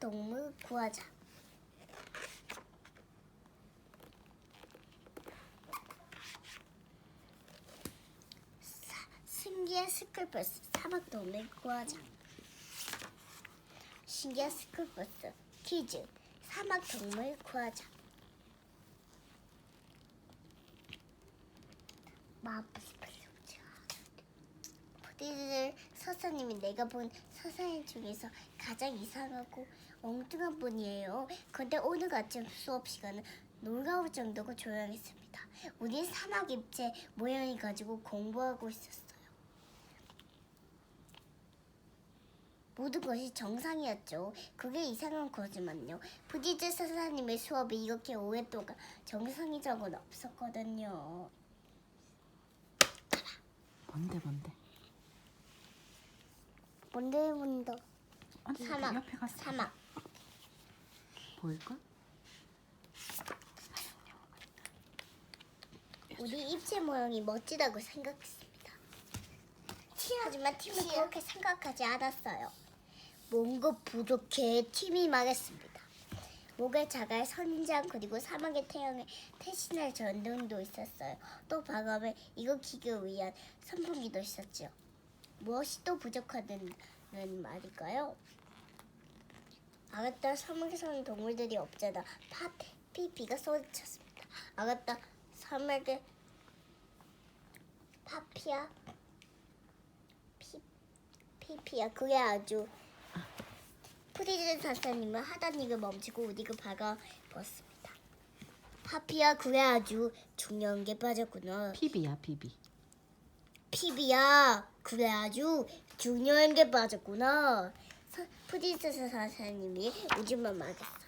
동물 구하자. 사- 신기한 스쿨버스 사막 동물 구하자. 신기한 스쿨버스 퀴즈 사막 동물 구하자. 마법스 부디들 서사님이 내가 본 서사인 중에서 가장 이상하고 엉뚱한 분이에요. 근데 오늘 아침 수업 시간은 놀라울 정도로 조용했습니다. 우린 사막 입체 모양이 가지고 공부하고 있었어요. 모든 것이 정상이었죠. 그게 이상한 거지만요. 부디즈 서사님의 수업이 이렇게 오랫동안 정상인 적은 없었거든요. 뭔데 뭔데? 뭔데 뭔데 언니 사막 옆에 가서 사막 보일까? 우리 입체 모양이 멋지다고 생각했습니다. 하지만 팀은 그렇게 생각하지 않았어요. 뭔가 부족해 팀이 망했습니다. 목의 자갈 선장 그리고 사막의 태양에 대신할 전등도 있었어요. 또 방음을 일으키기 위한 선풍기도 있었죠. 무엇이 또 부족하 다는 말일까요? 아가따 사막에 사는 동물들이 없잖아. 파 피피가 소리쳤습니다. 아가따 사막에 파피야 피 피피야 그게 아주 프리즈 하던 일을 멈추고 우디가 박아봤습니다. 파피야 그게 아주 중요한 게 빠졌구나. 피비야 피비. 피비야 그래 아주 중요한 게 빠졌구나. 서- 프리즈 선생님이 우주만 막았어요.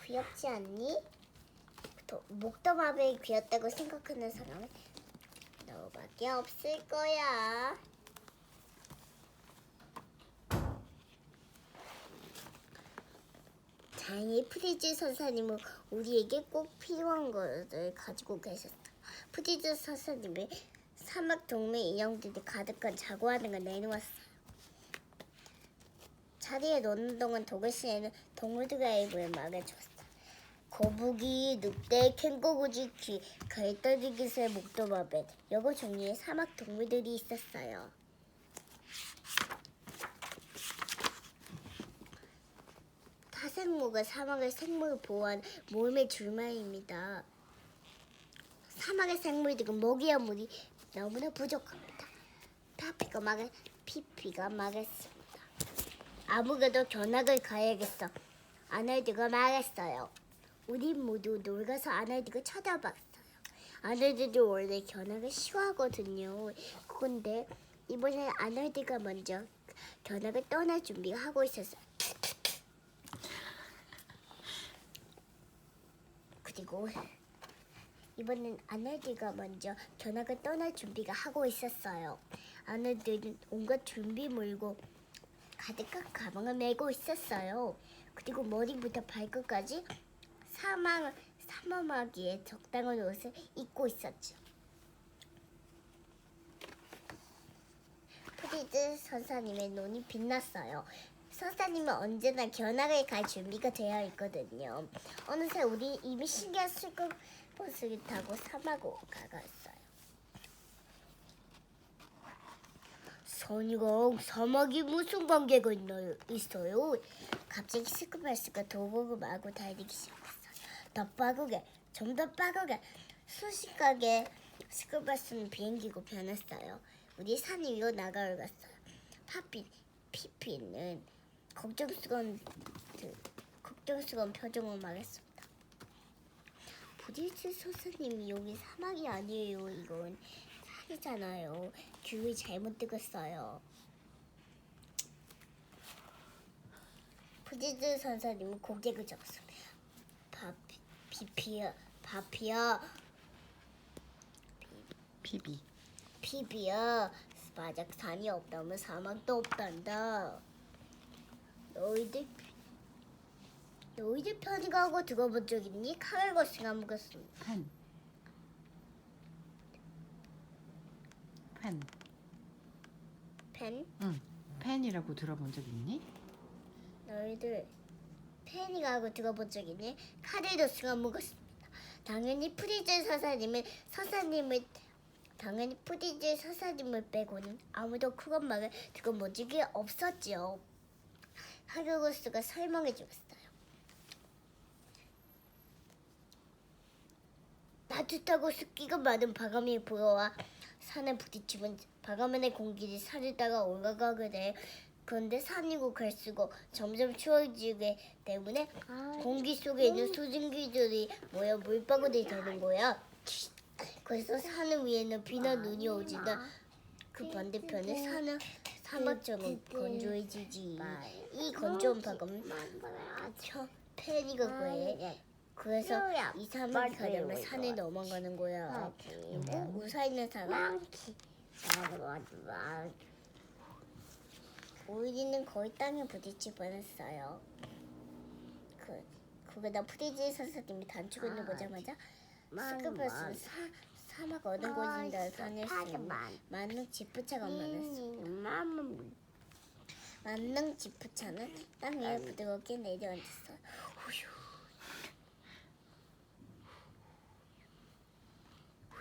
귀엽지 않니? 도- 목도마뱀이 귀엽다고 생각하는 사람은 너밖에 없을 거야. 다행히 프리즈 선생님은 우리에게 꼭 필요한 것을 가지고 계셨어 요. 프리즈 선생님이 사막 동물 인형들이 가득한 자고하는 걸 내놓았어요. 자리에 놓는 동안 도글씨에는 동물들의 입을 막아주었어요. 거북이, 늑대, 갈다리 기세, 목도마뱀 여러 종류의 사막 동물들이 있었어요. 타생모가 사막의 생물을 보호한 몸의 줄말입니다. 사막의 생물들은 먹이와 물이 너무나 부족합니다. 파피가 막을 피피가 막았습니다. 아무래도 견학을 가야겠어. 아날드가 말했어요. 우리 모두 놀가서 아날드가 쳐다봤어요. 아날드도 원래 견학을 싫어하거든요. 근데 이번에 아날드가 먼저 견학을 떠날 준비를 하고 있었어요. 그리고 이번엔 아날드가 먼저 견학을 떠날 준비가 하고 있었어요. 아날드는 온갖 준비물고 가득한 가방을 메고 있었어요. 그리고 머리부터 발끝까지 사망 삼엄하기에 적당한 옷을 입고 있었죠. 프리즈 선사님의 눈이 빛났어요. 선사님은 언제나 견학을 갈 준비가 되어 있거든요. 어느새 우리 이미 신기한 슬픈 버스를 타고 사막으로 가갔어요. 선이랑 사막이 무슨 관계가 있나요? 있어요? 갑자기 스쿠버스가 도구를 마구 달리기 시작했어요. 더 빠르게, 좀 더 빠르게. 순식간에 스쿠버스는 비행기로 변했어요. 우리 산 위로 나가러 갔어요. 파피, 피피는 걱정스러운, 그, 걱정스러운 표정을 말했습니다. 부디스 선생님이 여기 사막이 아니에요. 이건 산이잖아요. 귤이 잘못 뜨겠어요. 부디스 선생님은 고개를 젓었습니다. 파피, 피피야, 파피야, 피비. 피비야. 만약 산이 없다면 사막도 없단다. 너희들 너희들 편히 가고 들어본 적 있니? 카멜 거스가 먹었습니다. 펜. 펜. 펜? 응. 팬이라고 들어본 적 있니? 너희들 팬이라고 들어본 적 있니? 카레도스가 먹었습니다. 당연히 프리즈 서사님은 서사님을 당연히 프리즈 서사님을 빼고는 아무도 그런 말을 들어본 적이 없었지요. 하르고스가 설명해 주었어요. 따뜻하고 습기가 많은 바람이 불어와 산에 부딪히면 바람의 공기를 따라 올라가게 돼. 그런데 산이고 갈수록 점점 추워지기 때문에 공기 속에 있는 수증기들이 모여 물방울이 되는 거야. 그래서 산 위에는 비나 눈이 오지만 그 반대편에 산은 사막처럼 건조해지지. 이 건조한 바람은 저 팬이가 그래. 그래서 이 사막이 가려면 산에 넘어가는 거야. 우사 있는 사람. 오일이는 거의 땅에 부딪힐 뻔했어요. 그 그거다 프리즈 선생님이 단축을 보자마자 스크버스는 사 사막 어느 곳인가 산에서 많은 지프차가 많았어. 만능 지프차는 땅 위에 부드럽게 내려앉았어. 후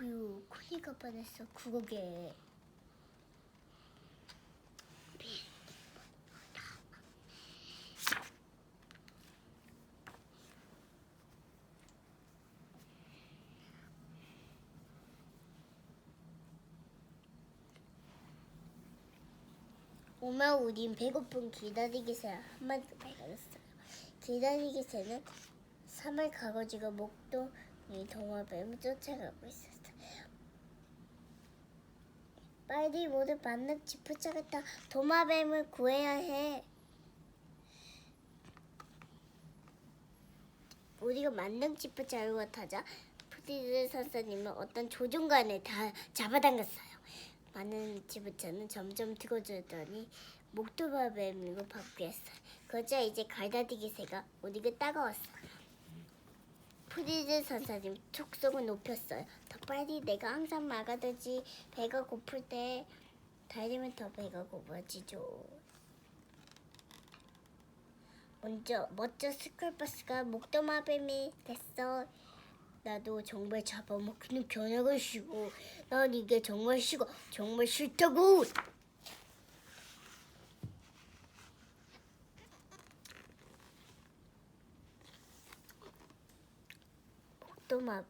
후휴, 코니가 뻔했어. 구곡에. 오마 우린 배고픈 기다리기새 한 마디 발견했어요. 기다리기새는 삼을 가거지고 목동이 동화뱀을 쫓아가고 있었어요. 빨리 모두 만능 지프차겠다. 도마뱀을 구해야 해. 우리가 만능 지프차를 타자 푸디드 선생님은 어떤 조종관을 다 잡아당겼어요. 많은 지부차는 점점 뜨거워지더니 목도마뱀으로 바뀌었어요. 그러자 이제 갈다디기 새가 우리가 따가웠어요. 프리즈 선사님 촉속을 높였어요. 더 빨리 내가 항상 막아두지 배가 고플 때 달리면 더 배가 고파지죠. 먼저 멋져 스쿨버스가 목도마뱀이 됐어. 나도 정말 잡아먹는 겨냥을 쉬고 난 이게 정말 싫고 정말 싫다고 독도마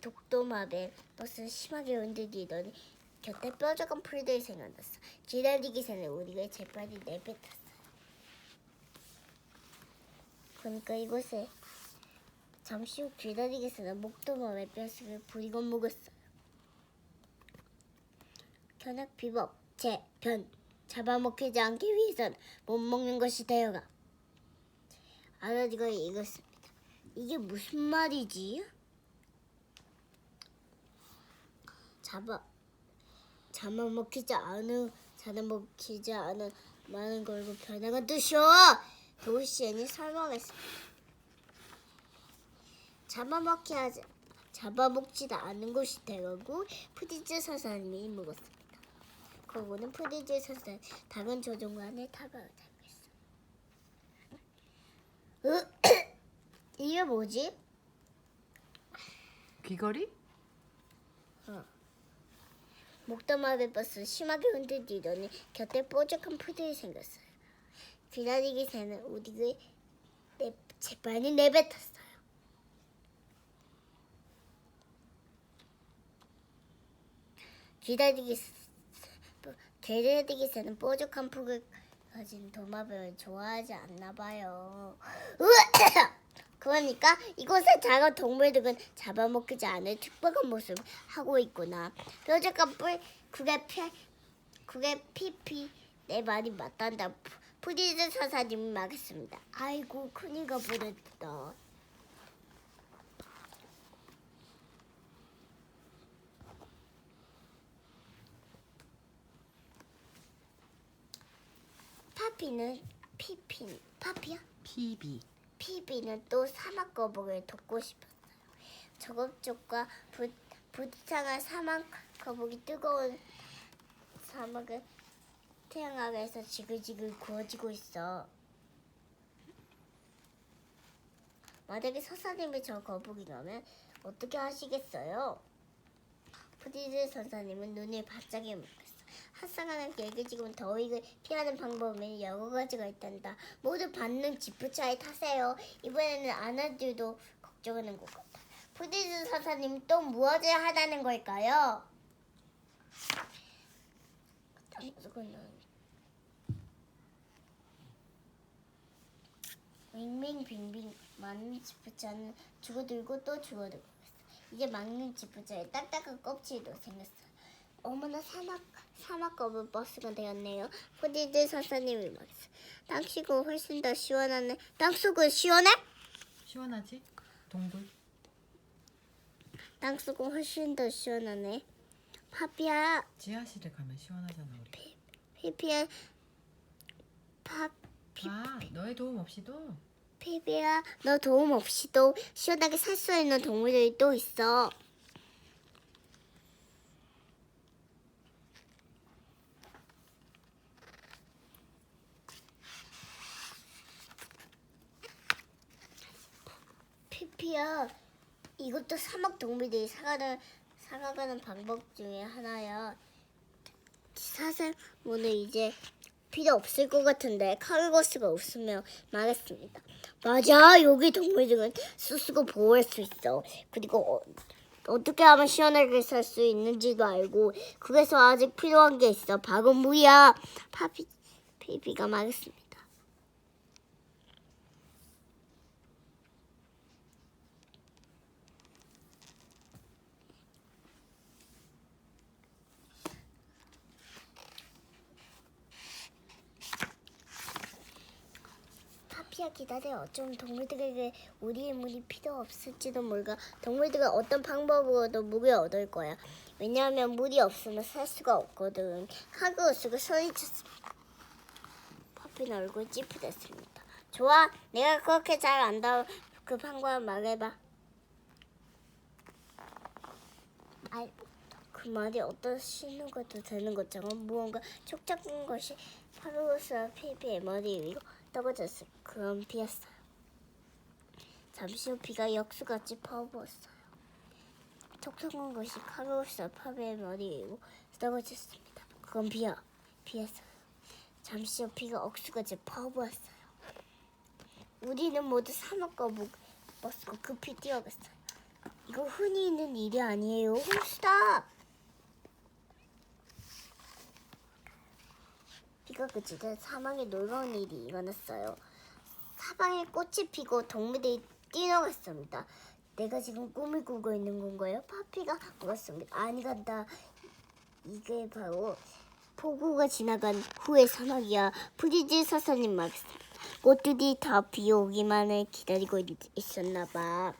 독도마뱀 버스 심하게 흔들리더니 곁에 뾰족한 풀들이 생겨났어 기다리기 전에 우리가 재빨리 내뱉었어 그러니까 이곳에 잠시 후 기다리겠으나 목도마의 뼈슬을 부리고 먹었어요. 견학 비법 제변 잡아먹히지 않기 위해선 못 먹는 것이 되어가. 아라디가 읽었습니다. 이게 무슨 말이지? 잡아 잡아먹히지 않은 잡아먹히지 않은 많은 걸고 변화가 뜻이오. 도시엔이 설명했습니다. 잡아먹기 하지 잡아먹지도 않은 것이 되고 푸디즈 선생님이 먹었습니다. 그거는 푸디즈 선생 다른 조종관을 타고 다녔어. 이게 뭐지? 귀걸이? 목도마비 버스 심하게 흔들리더니 곁에 뾰족한 푸들이 생겼어요. 기다리기 전에 우리가 내, 재빨리 내뱉었어요. 기다리기 기다리기 전에 뾰족한 푸를 가진 도마뱀을 좋아하지 않나 봐요. 그러니까 이곳의 작은 동물들은 잡아먹히지 않을 특별한 모습을 하고 있구나. 뾰족한 뿔, 그게 피, 그게 피피 내 말이 맞단다. 푸- 푸디즈 사사님이 말했습니다. 아이고 큰이가 보냈다. 파피는 피피 파피야? 피비. 피비는 또 사막 거북을 돕고 싶었어요. 저급족과 부, 부창한 사막 거북이 뜨거운 사막을 태양 아래에서 지글지글 구워지고 있어. 만약에 서사님이 저 거북이라면 어떻게 하시겠어요? 푸디즈 선사님은 눈을 바짝 먹었어. 핫상하는 개그 지금 더위를 피하는 방법은 여러 가지가 있단다. 모두 받는 지프차에 타세요. 이번에는 아나들도 걱정하는 것 같아. 푸디즈 선사님 또 무엇을 하다는 걸까요? 빙빙빙빙 많은 지프차는 죽어들고 또 죽어들고 있어. 이제 막는 지프차에 딱딱한 껍질도 생겼어. 어머나 사막 사막 거북 버스가 되었네요. 포디드 선사님이 말했어. 땅속은 훨씬 더 시원하네. 땅속은 시원해? 시원하지? 동굴. 땅속은 훨씬 더 시원하네. 파피야, 지하실에 가면 시원하잖아 우리. 피피야, 파아 너의 도움 없이도 피비야, 너 도움 없이도 시원하게 살 수 있는 동물들이 또 있어. 피피야, 이것도 사막 동물들이 살아가는, 살아가는 방법 중에 하나야. 오늘 이제 필요 없을 것 같은데 카르고스가 없으면 말했습니다. 맞아, 여기 동물들은 스스로 보호할 수 있어. 그리고 어, 어떻게 하면 시원하게 살 수 있는지도 알고 그래서 아직 필요한 게 있어. 바로 물이야. 파피 피비가 말했습니다. 파 피야 기다려. 좀 동물들에게 우리의 물이 필요 없을지도 몰라. 동물들은 어떤 방법으로도 물을 얻을 거야. 왜냐하면 물이 없으면 살 수가 없거든. 카그오스가 소리쳤습니다. 파피는 얼굴 찌푸렸습니다. 좋아, 내가 그렇게 잘 안다. 그 방법 말해봐. 알, 그 말이 어떤 신호가 도 되는 것처럼 무언가 촉촉한 것이 카그오스와 피피의 머리 위로 떨어졌어. 그럼 비었어요. 잠시 후 비가 역수같이 퍼부었어요. 촉촉한 것이 카로스와 파베의 머리 위로 떨어졌습니다. 그건 비어, 비었어요. 잠시 후 비가 억수같이 퍼부었어요. 우리는 모두 사막과 목 버스고 급히 뛰어갔어요. 이거 흔히 있는 일이 아니에요. 홍수다. 비가 그치자 사막에 놀라운 일이 일어났어요. 사방에 꽃이 피고 동물들이 뛰어갔습니다. 내가 지금 꿈을 꾸고 있는 건가요? 파피가 물었습니다. 아니 간다. 이게 바로 폭우가 지나간 후의 사막이야. 프리즈 사사님 말했습니다. 꽃들이 다 비오기만을 기다리고 있, 있었나 봐.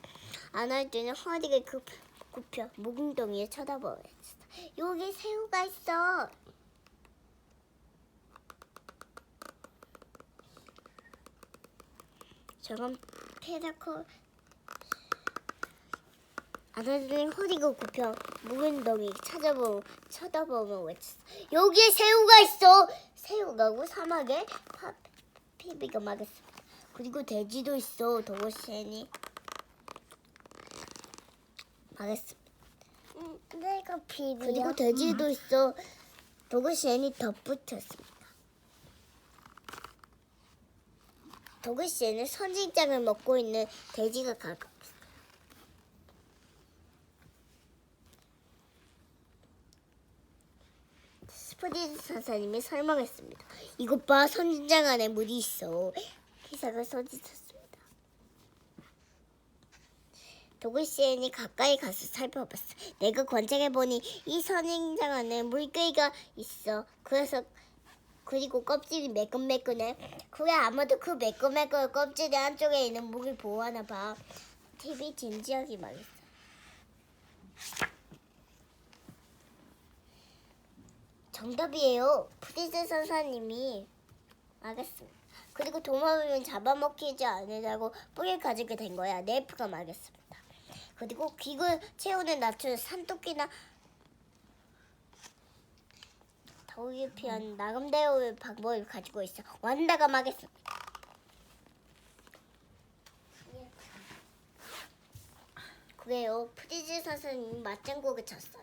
안할 때는 허리를 굽, 굽혀 묵은덩이에 쳐다보았어. 여기 새우가 있어. 저건 페다커 아들들이 허리가 굽혀 묵은덩이 찾아보고 쳐다보며 외쳤어. 여기에 새우가 있어. 새우가고 사막에 파, 피비가 말했습니다. 그리고 돼지도 있어. 도고시엔이 말했습니다. 음, 내가 피비야. 그리고 돼지도 있어. 도고시엔이 덧붙였습니다. 도그씨에는 선진장을 먹고 있는 돼지가 가까웠어요. 스포디즈 선사님이 설명했습니다. 이것 봐, 선진장 안에 물이 있어. 기사가 써지셨습니다. 도그시엔이 가까이 가서 살펴봤어. 내가 관찰해보니 이 선인장 안에 물개가 있어. 그래서 그리고 껍질이 매끈매끈해. 그게 아마도 그 매끈매끈 껍질 한쪽에 있는 목을 보호하나 봐. TV 진지하게 말했어. 정답이에요. 프리즈 선사님이 말했습니다. 그리고 도마뱀은 잡아먹히지 않으려고 뿌리를 가지게 된 거야. 네이프가 말했습니다. 그리고 기글 체온을 낮추는 산토끼나 더욱이 피한 나름대로의 방법을 가지고 있어. 완다가 마겠습니다. 그래요. 프리즈 선생님이 맞장구를 쳤어요.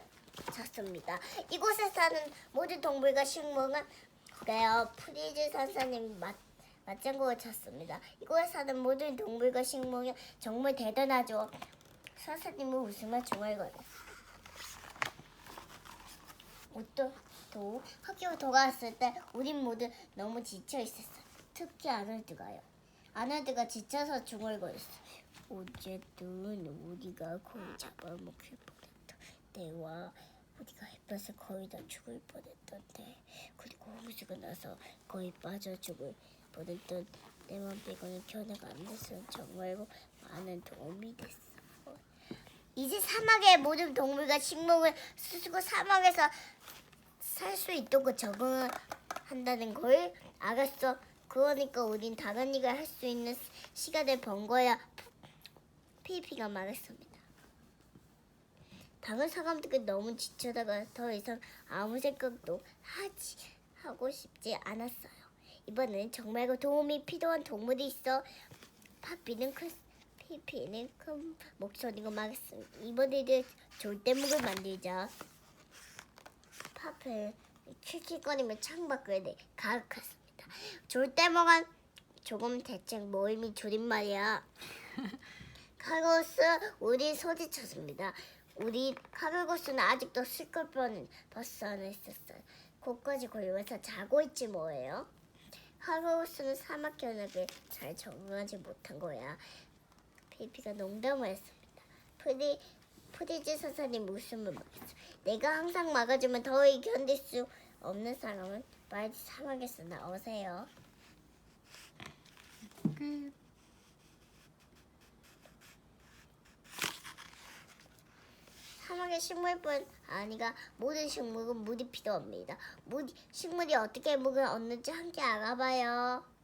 쳤습니다. 이곳에 사는 모든 동물과 식물은 그래요. 프리즈 선생님이 맞 맞장구를 쳤습니다. 이곳에 사는 모든 동물과 식물은 정말 대단하죠. 선생님은 웃으며 중얼거렸어요. 또, 또 학교 돌아왔을 때 우린 모두 너무 지쳐 있었어요. 특히 아놀드가요. 아놀드가 지쳐서 중얼거렸어요. 어쨌든 우리가 거의 잡아먹힐 뻔했던 때와 우리가 햇볕에 거의 다 죽을 뻔했던데 그리고 홍수가 나서 거의 빠져 죽을 뻔했던 때만 빼고는 견해가 안 돼서 정말 많은 도움이 됐어. 이제 사막의 모든 동물과 식물을 쓰고 사막에서 살 수 있도록 적응을 한다는 걸 알았어. 그러니까 우린 일을 할수 있는 시간을 번 거야. 피피가 말했습니다. 다른 사람들은 너무 지쳐다가 더 이상 아무 생각도 하지 하고 싶지 않았어요. 이번에는 정말 도움이 필요한 동물이 있어. 파피는 큰 피피는 큰 목소리로 말했습니다. 이번에는 절대목을 만들자. 파페 킥킥거리며 창밖을 내 가득했습니다. 졸대먹은 조금 대책 모임이 줄임말이야. 카르고스 우리 소리쳤습니다. 우리 카르고스는 아직도 스컬뻔 버스 안에 있었어요. 곳까지 걸려서 자고 있지 뭐예요. 카르고스는 사막 견학에 잘 적응하지 못한 거야. 피피가 농담을 했습니다. 프리 프리즈 선생님 웃음을 막았어. 내가 항상 막아주면 더위 견딜 수 없는 사람은 빨리 사막에서 나오세요. 끝. 사막의 식물뿐 아니가 모든 식물은 물이 필요합니다. 물, 식물이 어떻게 물을 얻는지 함께 알아봐요.